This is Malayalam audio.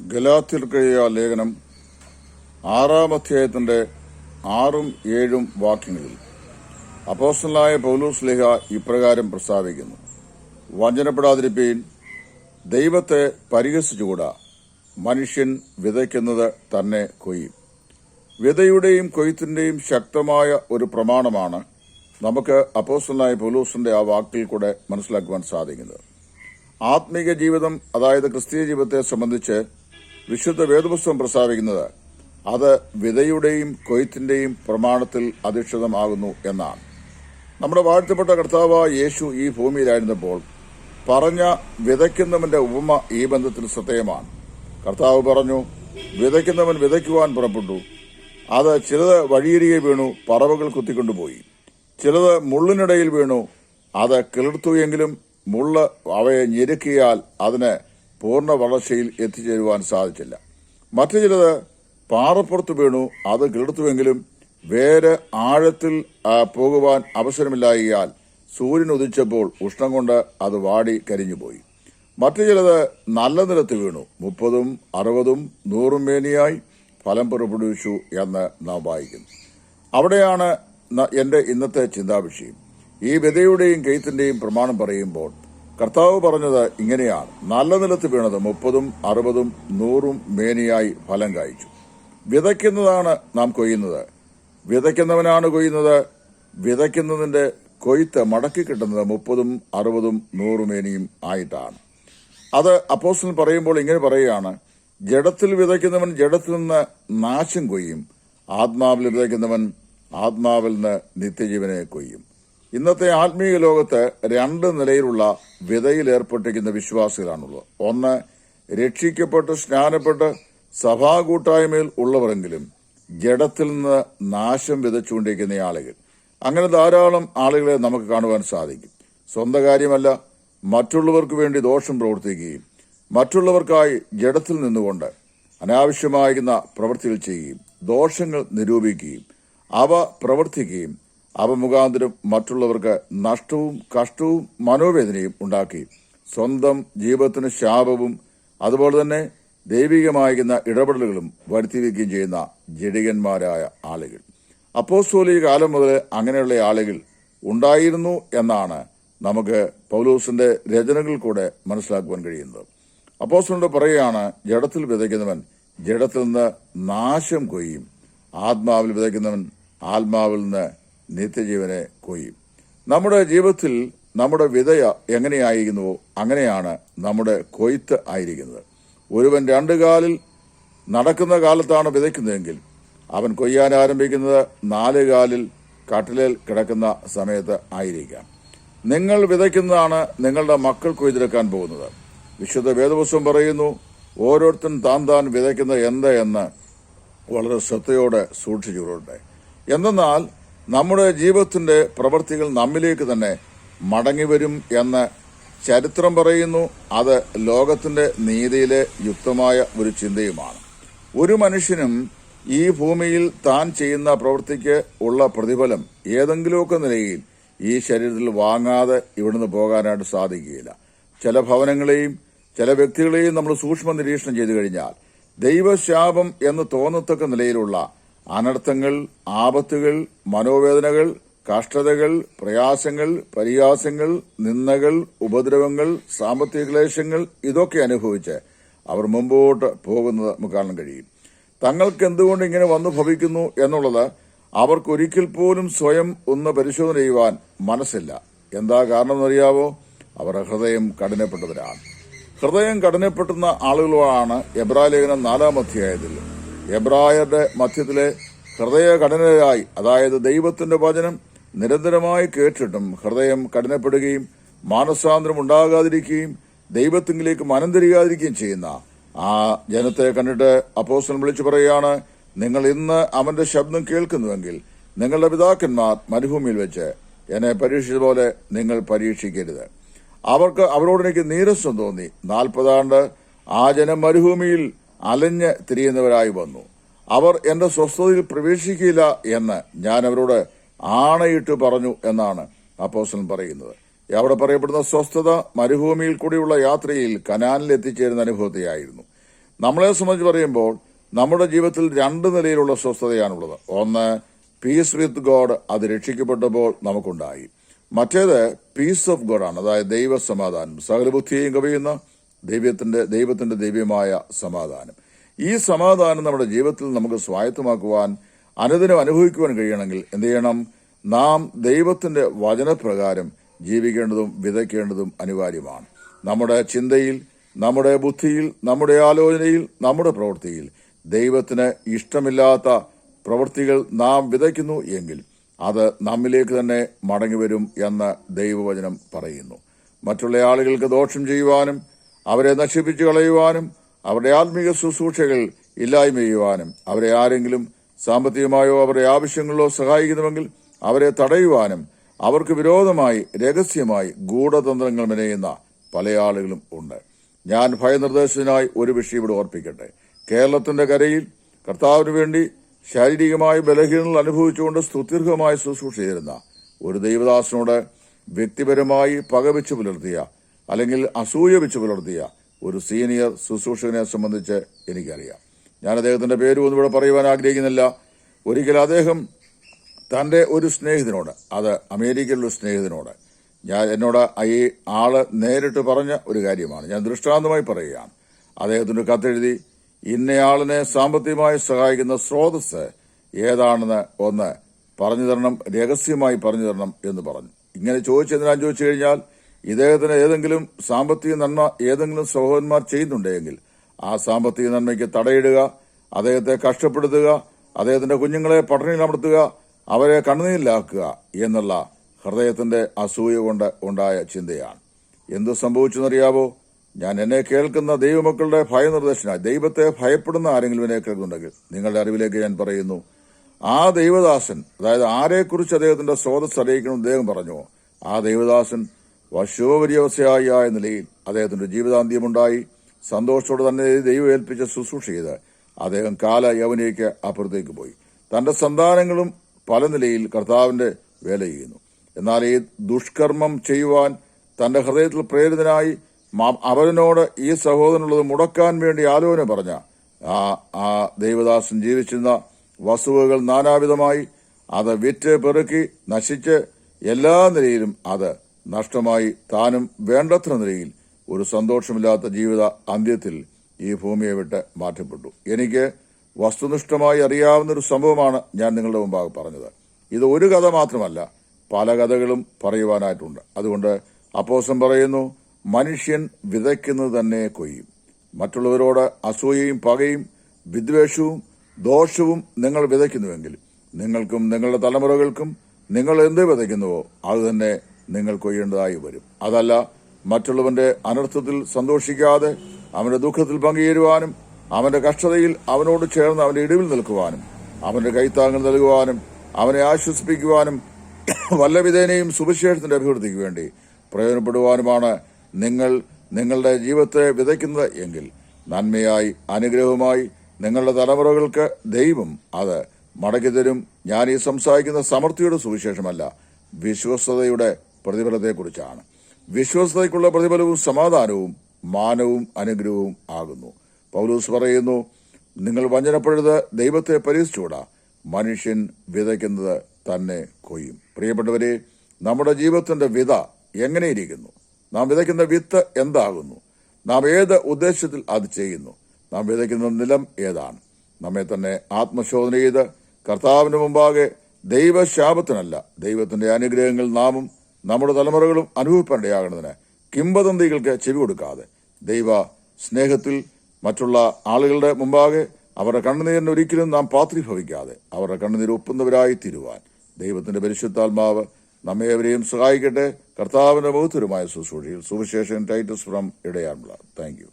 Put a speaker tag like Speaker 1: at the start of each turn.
Speaker 1: ഗലാത്തിർക്കയ ലേഖനം ആറാം അധ്യായത്തിന്റെ ആറും ഏഴും വാക്യങ്ങളിൽ. അപ്പോസ്റ്റലായ പൗലൂസ് ലേഖ ഇപ്രകാരം പ്രസ്താവിക്കുന്നു. വഞ്ചനപ്പെടാതിരിപ്പീൻ ദൈവത്തെ പരിഹസിച്ചുകൂടാ. മനുഷ്യൻ വിതയ്ക്കുന്നത് തന്നെ കൊയ്യും. വിതയുടെയും കൊയ്ത്തിന്റെയും ശക്തമായ ഒരു പ്രമാണമാണ് നമുക്ക് അപ്പോസ്റ്റലായ പൗലൂസിന്റെ ആ വാക്കിൽ കൂടെ മനസ്സിലാക്കുവാൻ സാധിക്കുന്നത്. ആത്മീക ജീവിതം അതായത് ക്രിസ്തീയ ജീവിതത്തെ സംബന്ധിച്ച് വിശുദ്ധ വേദപുസ്തകം പ്രസ്താവിക്കുന്നത് അത് വിതയുടെയും കൊയ്ത്തിന്റെയും പ്രമാണത്തിൽ അധിഷ്ഠിതമാകുന്നു എന്നാണ്. നമ്മുടെ വാഴ്ത്തപ്പെട്ട കർത്താവായ യേശു ഈ ഭൂമിയിലായിരുന്നപ്പോൾ പറഞ്ഞ വിതയ്ക്കുന്നവന്റെ ഉപമ ഈ ബന്ധത്തിൽ ശ്രദ്ധേയമാണ്. കർത്താവ് പറഞ്ഞു വിതയ്ക്കുന്നവൻ വിതയ്ക്കുവാൻ പുറപ്പെട്ടു. അത് ചിലത് വഴിയരികെ വീണു പറവകൾ കുത്തിക്കൊണ്ടുപോയി. ചിലത് മുള്ളിനിടയിൽ വീണു അത് കിളിർത്തു എങ്കിലും മുള്ള് അവയെ ഞെരുക്കിയാൽ അതിന് പൂർണ വളർച്ചയിൽ എത്തിച്ചേരുവാൻ സാധിച്ചില്ല. മറ്റു ചിലത് പാറപ്പുറത്ത് വീണു അത് കിളിർത്തുവെങ്കിലും വേര് ആഴത്തിൽ പോകുവാൻ അവസരമില്ലായാൽ സൂര്യൻ ഉദിച്ചപ്പോൾ ഉഷ്ണം കൊണ്ട് അത് വാടി കരിഞ്ഞുപോയി. മറ്റു ചിലത് നല്ല നിലത്ത് വീണു മുപ്പതും അറുപതും നൂറും മേനിയായി ഫലം പുറപ്പെടുവിച്ചു എന്ന് നാം വായിക്കുന്നു. അവിടെയാണ് എന്റെ ഇന്നത്തെ ചിന്താവിഷയം. ഈ വിതയുടെയും കെയ്ത്തിന്റെയും പ്രമാണം പറയുമ്പോൾ കർത്താവ് പറഞ്ഞത് ഇങ്ങനെയാണ്. നല്ല നിലത്ത് വീണത് മുപ്പതും അറുപതും നൂറും മേനിയായി ഫലം കായ്ച്ചു. വിതയ്ക്കുന്നതാണ് നാം കൊയ്യുന്നത്. വിതയ്ക്കുന്നവനാണ് കൊയ്യുന്നത്. വിതയ്ക്കുന്നതിന്റെ കൊയ്ത്ത് മടക്കി കിട്ടുന്നത് മുപ്പതും അറുപതും നൂറും മേനിയും ആയിട്ടാണ്. അത് അപ്പോസ്റ്റലൻ പറയുമ്പോൾ ഇങ്ങനെ പറയുകയാണ്. ജഡത്തിൽ വിതയ്ക്കുന്നവൻ ജഡത്തിൽ നിന്ന് നാശം കൊയ്യും. ആത്മാവിൽ വിതയ്ക്കുന്നവൻ ആത്മാവിൽ നിന്ന് നിത്യജീവനെ കൊയ്യും. ഇന്നത്തെ ആത്മീയ ലോകത്ത് രണ്ട് നിലയിലുള്ള വിതയിൽ ഏർപ്പെട്ടിരിക്കുന്ന വിശ്വാസികളാണുള്ളത്. ഒന്ന് രക്ഷിക്കപ്പെട്ട് സ്നാനപ്പെട്ട് സഭാ കൂട്ടായ്മയിൽ ഉള്ളവരെങ്കിലും ജഡത്തിൽ നിന്ന് നാശം വിതച്ചുകൊണ്ടിരിക്കുന്ന ആളുകൾ. അങ്ങനെ ധാരാളം ആളുകളെ നമുക്ക് കാണുവാൻ സാധിക്കും. സ്വന്തം കാര്യമല്ല മറ്റുള്ളവർക്ക് വേണ്ടി ദോഷം പ്രവർത്തിക്കുകയും മറ്റുള്ളവർക്കായി ജഡത്തിൽ നിന്നുകൊണ്ട് അനാവശ്യമായിരുന്ന പ്രവൃത്തികൾ ചെയ്യുകയും ദോഷങ്ങൾ നിരൂപിക്കുകയും അവ പ്രവർത്തിക്കുകയും അവ മുഖാന്തരം മറ്റുള്ളവർക്ക് നഷ്ടവും കഷ്ടവും മനോവേദനയും ഉണ്ടാക്കി. സ്വന്തം ജീവിതത്തിന് ശാപവും അതുപോലെ തന്നെ ദൈവികമായിരിക്കുന്ന ഇടപെടലുകളും വരുത്തിവെക്കുകയും ചെയ്യുന്ന ജഡികന്മാരായ ആളുകൾ. അപ്പോസ്തോലിക കാലം മുതൽ അങ്ങനെയുള്ള ആളുകൾ ഉണ്ടായിരുന്നു എന്നാണ് നമുക്ക് പൗലൂസിന്റെ രചനകൾ കൂടെ മനസ്സിലാക്കുവാൻ കഴിയുന്നത്. അപ്പോസ്തലനോട് പറയുകയാണ് ജഡത്തിൽ വിതയ്ക്കുന്നവൻ ജഡത്തിൽ നിന്ന് നാശം കൊയ്യും. ആത്മാവിൽ വിതയ്ക്കുന്നവൻ ആത്മാവിൽ നിന്ന് നിത്യജീവനെ കൊയ്യും. നമ്മുടെ ജീവിതത്തിൽ നമ്മുടെ വിതയ എങ്ങനെയായിരിക്കുന്നുവോ അങ്ങനെയാണ് നമ്മുടെ കൊയ്ത്ത് ആയിരിക്കുന്നത്. ഒരുവൻ രണ്ടു കാലിൽ നടക്കുന്ന കാലത്താണ് വിതയ്ക്കുന്നതെങ്കിൽ അവൻ കൊയ്യാൻ ആരംഭിക്കുന്നത് നാല് കാലിൽ കട്ടിലിൽ കിടക്കുന്ന സമയത്ത് ആയിരിക്കാം. നിങ്ങൾ വിതയ്ക്കുന്നതാണ് നിങ്ങളുടെ മക്കൾ കൊയ്തെടുക്കാൻ പോകുന്നത്. വിശുദ്ധ വേദപുസ്തകം പറയുന്നു ഓരോരുത്തരും താൻ താൻ വിതയ്ക്കുന്നത് എന്ത് എന്ന് വളരെ ശ്രദ്ധയോടെ സൂക്ഷിച്ചുകൊള്ളട്ടെ എന്തെന്നാൽ നമ്മുടെ ജീവിതത്തിന്റെ പ്രവൃത്തികൾ നമ്മിലേക്ക് തന്നെ മടങ്ങി വരും എന്ന് ചരിത്രം പറയുന്നു. അത് ലോകത്തിന്റെ നീതിയിലെ യുക്തമായ ഒരു ചിന്തയുമാണ്. ഒരു മനുഷ്യനും ഈ ഭൂമിയിൽ താൻ ചെയ്യുന്ന പ്രവൃത്തിക്ക് ഉള്ള പ്രതിഫലം ഏതെങ്കിലുമൊക്കെ നിലയിൽ ഈ ശരീരത്തിൽ വാങ്ങാതെ ഇവിടുന്ന് പോകാനായിട്ട് സാധിക്കുകയില്ല. ചില ഭവനങ്ങളെയും ചില വ്യക്തികളെയും നമ്മൾ സൂക്ഷ്മ നിരീക്ഷണം ചെയ്തു കഴിഞ്ഞാൽ ദൈവശാപം എന്ന് തോന്നത്തക്ക നിലയിലുള്ള അനർത്ഥങ്ങൾ ആപത്തുകൾ മനോവേദനകൾ കഷ്ടതകൾ പ്രയാസങ്ങൾ പരിഹാസങ്ങൾ നിന്ദകൾ ഉപദ്രവങ്ങൾ സാമ്പത്തിക ക്ലേശങ്ങൾ ഇതൊക്കെ അനുഭവിച്ച് അവർ മുമ്പോട്ട് പോകുന്നത് നമുക്ക് കാണാൻ കഴിയും. തങ്ങൾക്ക് എന്തുകൊണ്ട് ഇങ്ങനെ വന്നു ഭവിക്കുന്നു എന്നുള്ളത് അവർക്കൊരിക്കൽ പോലും സ്വയം ഒന്ന് പരിശോധന ചെയ്യുവാൻ മനസ്സില്ല. എന്താ കാരണം എന്നറിയാവോ അവരുടെ ഹൃദയം കഠിനപ്പെട്ടവരാണ്. ഹൃദയം കഠിനപ്പെട്ടുന്ന ആളുകളാണ് എബ്രാലേഖനം നാലാം അധ്യായത്തിൽ എബ്രായരുടെ മധ്യത്തിലെ ഹൃദയ കഠിനരായി അതായത് ദൈവത്തിന്റെ വചനം നിരന്തരമായി കേട്ടിട്ടും ഹൃദയം കഠിനപ്പെടുകയും മാനസാന്തരം ഉണ്ടാകാതിരിക്കുകയും ദൈവത്തിങ്കിലേക്ക് മനം തിരികാതിരിക്കുകയും ചെയ്യുന്ന ആ ജനത്തെ കണ്ടിട്ട് അപ്പോസ്റ്റൻ വിളിച്ചു പറയുകയാണ് നിങ്ങൾ ഇന്ന് അവന്റെ ശബ്ദം കേൾക്കുന്നുവെങ്കിൽ നിങ്ങളുടെ പിതാക്കന്മാർ മരുഭൂമിയിൽ വെച്ച് എന്നെ പരീക്ഷിച്ച പോലെ നിങ്ങൾ പരീക്ഷിക്കരുത്. അവർക്ക് അവരോട് എനിക്ക് നീരസം തോന്നി. നാൽപ്പതാണ്ട് ആ ജനം മരുഭൂമിയിൽ അലഞ്ഞ് തിരിയുന്നവരായി വന്നു. അവർ എന്റെ സ്വസ്ഥതയിൽ പ്രവേശിക്കില്ല എന്ന് ഞാൻ അവരോട് ആണയിട്ട് പറഞ്ഞു എന്നാണ് അപ്പോസ്റ്റൻ പറയുന്നത്. അവിടെ പറയപ്പെടുന്ന സ്വസ്ഥത മരുഭൂമിയിൽ കൂടിയുള്ള യാത്രയിൽ കനാനിൽ എത്തിച്ചേരുന്ന അനുഭവത്തെയായിരുന്നു. നമ്മളെ സംബന്ധിച്ച് പറയുമ്പോൾ നമ്മുടെ ജീവിതത്തിൽ രണ്ട് നിലയിലുള്ള സ്വസ്ഥതയാണുള്ളത്. ഒന്ന് പീസ് വിത്ത് ഗോഡ് അത് രക്ഷിക്കപ്പെട്ടപ്പോൾ നമുക്കുണ്ടായി. മറ്റേത് പീസ് ഓഫ് ഗോഡാണ് അതായത് ദൈവ സമാധാനം സകലബുദ്ധിയെയും കവിയുന്ന ദൈവത്തിന്റെ ദൈവത്തിന്റെ ദൈവമായ സമാധാനം. ഈ സമാധാനം നമ്മുടെ ജീവിതത്തിൽ നമുക്ക് സ്വായത്തമാക്കുവാൻ അനുദിനം അനുഭവിക്കുവാൻ കഴിയണമെങ്കിൽ എന്ത് ചെയ്യണം? നാം ദൈവത്തിന്റെ വചനപ്രകാരം ജീവിക്കേണ്ടതും വിതയ്ക്കേണ്ടതും അനിവാര്യമാണ്. നമ്മുടെ ചിന്തയിൽ നമ്മുടെ ബുദ്ധിയിൽ നമ്മുടെ ആലോചനയിൽ നമ്മുടെ പ്രവൃത്തിയിൽ ദൈവത്തിന് ഇഷ്ടമില്ലാത്ത പ്രവൃത്തികൾ നാം വിതയ്ക്കുന്നു എങ്കിൽ അത് നമ്മിലേക്ക് തന്നെ മടങ്ങിവരും എന്ന് ദൈവവചനം പറയുന്നു. മറ്റുള്ള ആളുകൾക്ക് ദോഷം ചെയ്യുവാനും അവരെ നശിപ്പിച്ചു കളയുവാനും അവരുടെ ആത്മീക ശുശ്രൂഷകൾ ഇല്ലായ്മ ചെയ്യുവാനും അവരെ ആരെങ്കിലും സാമ്പത്തികമായോ അവരുടെ ആവശ്യങ്ങളിലോ സഹായിക്കുന്നുവെങ്കിൽ അവരെ തടയുവാനും അവർക്ക് വിരോധമായി രഹസ്യമായി ഗൂഢതന്ത്രങ്ങൾ മെനയുന്ന പല ആളുകളും ഉണ്ട്. ഞാൻ ഭയനിർദ്ദേശത്തിനായി ഒരു വിഷയം ഇവിടെ ഓർപ്പിക്കട്ടെ. കേരളത്തിന്റെ കരയിൽ കർത്താവിന് വേണ്ടി ശാരീരികമായ ബലഹീനങ്ങൾ അനുഭവിച്ചുകൊണ്ട് സ്തുത്യർഹമായി ശുശ്രൂഷ ചെയ്തിരുന്ന ഒരു ദൈവദാസനോട് വ്യക്തിപരമായി പകവെച്ചു പുലർത്തിയ അല്ലെങ്കിൽ അസൂയ വെച്ച് പുലർത്തിയ ഒരു സീനിയർ ശുശ്രൂഷകനെ സംബന്ധിച്ച് എനിക്കറിയാം. ഞാൻ അദ്ദേഹത്തിന്റെ പേര് ഒന്നും ഇവിടെ പറയുവാൻ ആഗ്രഹിക്കുന്നില്ല. ഒരിക്കൽ അദ്ദേഹം തന്റെ ഒരു സ്നേഹിതനോട് അത് അമേരിക്കയിലുള്ള സ്നേഹിതനോട് ഞാൻ എന്നോട് ഈ ആൾ നേരിട്ട് പറഞ്ഞ ഒരു കാര്യമാണ്. ഞാൻ ദൃഷ്ടാന്തമായി പറയുകയാണ്. അദ്ദേഹത്തിന്റെ കത്തെഴുതി ഇന്നയാളിനെ സാമ്പത്തികമായി സഹായിക്കുന്ന സ്രോതസ് ഏതാണെന്ന് ഒന്ന് പറഞ്ഞു തരണം രഹസ്യമായി പറഞ്ഞു തരണം എന്ന് പറഞ്ഞു. ഇങ്ങനെ ചോദിച്ചതിനാൻ ചോദിച്ചു കഴിഞ്ഞാൽ ഇദ്ദേഹത്തിന് ഏതെങ്കിലും സാമ്പത്തിക നന്മ ഏതെങ്കിലും സഹോദരന്മാർ ചെയ്യുന്നുണ്ടെങ്കിൽ ആ സാമ്പത്തിക നന്മയ്ക്ക് തടയിടുക അദ്ദേഹത്തെ കഷ്ടപ്പെടുത്തുക അദ്ദേഹത്തിന്റെ കുഞ്ഞുങ്ങളെ പട്ടിണിയിലമർത്തുക അവരെ കണ്ണുനീരിലാക്കുക എന്നുള്ള ഹൃദയത്തിന്റെ അസൂയ കൊണ്ട് ഉണ്ടായ ചിന്തയാണ്. എന്ത് സംഭവിച്ചെന്നറിയാവോ? ഞാൻ എന്നെ കേൾക്കുന്ന ദൈവമക്കളുടെ ഭയനിർദ്ദേശന ദൈവത്തെ ഭയപ്പെടുന്ന ആരെങ്കിലും എന്നെ കേൾക്കുന്നുണ്ടെങ്കിൽ നിങ്ങളുടെ അറിവിലേക്ക് ഞാൻ പറയുന്നു ആ ദൈവദാസൻ അതായത് ആരെക്കുറിച്ച് അദ്ദേഹത്തിന്റെ സ്രോതസ് അറിയിക്കണം അദ്ദേഹം പറഞ്ഞു ആ ദൈവദാസൻ വശ്യോപര്യവസായിയായ നിലയിൽ അദ്ദേഹത്തിന്റെ ജീവിതാന്ത്യമുണ്ടായി. സന്തോഷത്തോടെ തന്നെ ദൈവം ഏൽപ്പിച്ച ശുശ്രൂഷ ചെയ്ത് അദ്ദേഹം കാല യവനയ്ക്ക് അപ്പുറത്തേക്ക് പോയി. തന്റെ സന്താനങ്ങളും പല നിലയിൽ കർത്താവിന്റെ വേല ചെയ്യുന്നു. എന്നാൽ ഈ ദുഷ്കർമ്മം ചെയ്യുവാൻ തന്റെ ഹൃദയത്തിൽ പ്രേരിതനായി അവനോട് ഈ സഹോദരനുള്ളത് മുടക്കാൻ വേണ്ടി ആലോചന പറഞ്ഞ ആ ആ ദൈവദാസൻ ജീവിച്ചിരുന്ന വസ്തുവകൾ നാനാവിധമായി അത് വിറ്റ് പെറുക്കി നശിച്ച് എല്ലാ നിലയിലും അത് നഷ്ടമായി താനും വേണ്ടത്ര നിലയിൽ ഒരു സന്തോഷമില്ലാത്ത ജീവിത അന്ത്യത്തിൽ ഈ ഭൂമിയെ വിട്ട് മാറ്റപ്പെട്ടു. എനിക്ക് വസ്തുനിഷ്ഠമായി അറിയാവുന്ന ഒരു സംഭവമാണ് ഞാൻ നിങ്ങളുടെ മുമ്പാകെ പറഞ്ഞത്. ഇത് ഒരു കഥ മാത്രമല്ല പല കഥകളും പറയുവാനായിട്ടുണ്ട്. അതുകൊണ്ട് അപ്പോസം പറയുന്നു മനുഷ്യൻ വിതയ്ക്കുന്നത് തന്നെ കൊയ്യും. മറ്റുള്ളവരോട് അസൂയയും പകയും വിദ്വേഷവും ദോഷവും നിങ്ങൾ വിതയ്ക്കുന്നുവെങ്കിൽ നിങ്ങൾക്കും നിങ്ങളുടെ തലമുറകൾക്കും നിങ്ങൾ എന്ത് വിതയ്ക്കുന്നുവോ അത് തന്നെ നിങ്ങൾ കൊയ്യേണ്ടതായി വരും. അതല്ല മറ്റുള്ളവന്റെ അനർത്ഥത്തിൽ സന്തോഷിക്കാതെ അവന്റെ ദുഃഖത്തിൽ പങ്കുചേരുവാനും അവന്റെ കഷ്ടതയിൽ അവനോട് ചേർന്ന് അവന്റെ ഇടിവിൽ നിൽക്കുവാനും അവന്റെ കൈത്താങ്ങൽ നൽകുവാനും അവനെ ആശ്വസിപ്പിക്കുവാനും വല്ലവിധേനയും സുവിശേഷത്തിന്റെ അഭിവൃദ്ധിക്ക് വേണ്ടി പ്രയോജനപ്പെടുവാനുമാണ് നിങ്ങൾ നിങ്ങളുടെ ജീവിതത്തെ വിതയ്ക്കുന്നത് എങ്കിൽ നന്മയായി അനുഗ്രഹവുമായി നിങ്ങളുടെ തലമുറകൾക്ക് ദൈവം അത് മടക്കി തരും. ഞാൻ ഈ സംസാരിക്കുന്ന സമൃദ്ധിയുടെ സുവിശേഷമല്ല വിശ്വസ്തയുടെ പ്രതിഫലത്തെക്കുറിച്ചാണ്. വിശ്വസ്തയ്ക്കുള്ള പ്രതിഫലവും സമാധാനവും മാനവും അനുഗ്രഹവും ആകുന്നു. പൗലൂസ് പറയുന്നു നിങ്ങൾ വഞ്ചനപ്പെടരുത് ദൈവത്തെ പരീക്ഷിച്ചുകൂടാ. മനുഷ്യൻ വിതയ്ക്കുന്നത് തന്നെ കൊയ്യും. പ്രിയപ്പെട്ടവരെ നമ്മുടെ ജീവിതത്തിന്റെ വിത എങ്ങനെയിരിക്കുന്നു? നാം വിതയ്ക്കുന്ന വിത്ത് എന്താകുന്നു? നാം ഏത് ഉദ്ദേശത്തിൽ അത് ചെയ്യുന്നു? നാം വിതയ്ക്കുന്ന നിലം ഏതാണ്? നമ്മെ തന്നെ ആത്മശോധന ചെയ്ത് കർത്താവിന് മുമ്പാകെ ദൈവശാപത്തിനല്ല ദൈവത്തിന്റെ അനുഗ്രഹങ്ങൾ നാമും നമ്മുടെ തലമുറകളും അനുഭവിപ്പേണ്ടയാകണതിന് കിംബദന്തികൾക്ക് ചെവി കൊടുക്കാതെ ദൈവ സ്നേഹത്തിൽ മറ്റുള്ള ആളുകളുടെ മുമ്പാകെ അവരുടെ കണ്ണുനീരിന് ഒരിക്കലും നാം പാത്രീഭവിക്കാതെ അവരുടെ കണ്ണുനീർ ഒപ്പുന്നവരായി തീരുവാൻ ദൈവത്തിന്റെ പരിശുദ്ധാത്മാവ് നമ്മേവരെയും സഹായിക്കട്ടെ. കർത്താവിന്റെ ബഹുത്തരമായ ശുശ്രൂഷയിൽ സുവിശേഷൻ ടൈറ്റസ് ഫ്രം ഇടയാൻമുള്ള താങ്ക് യു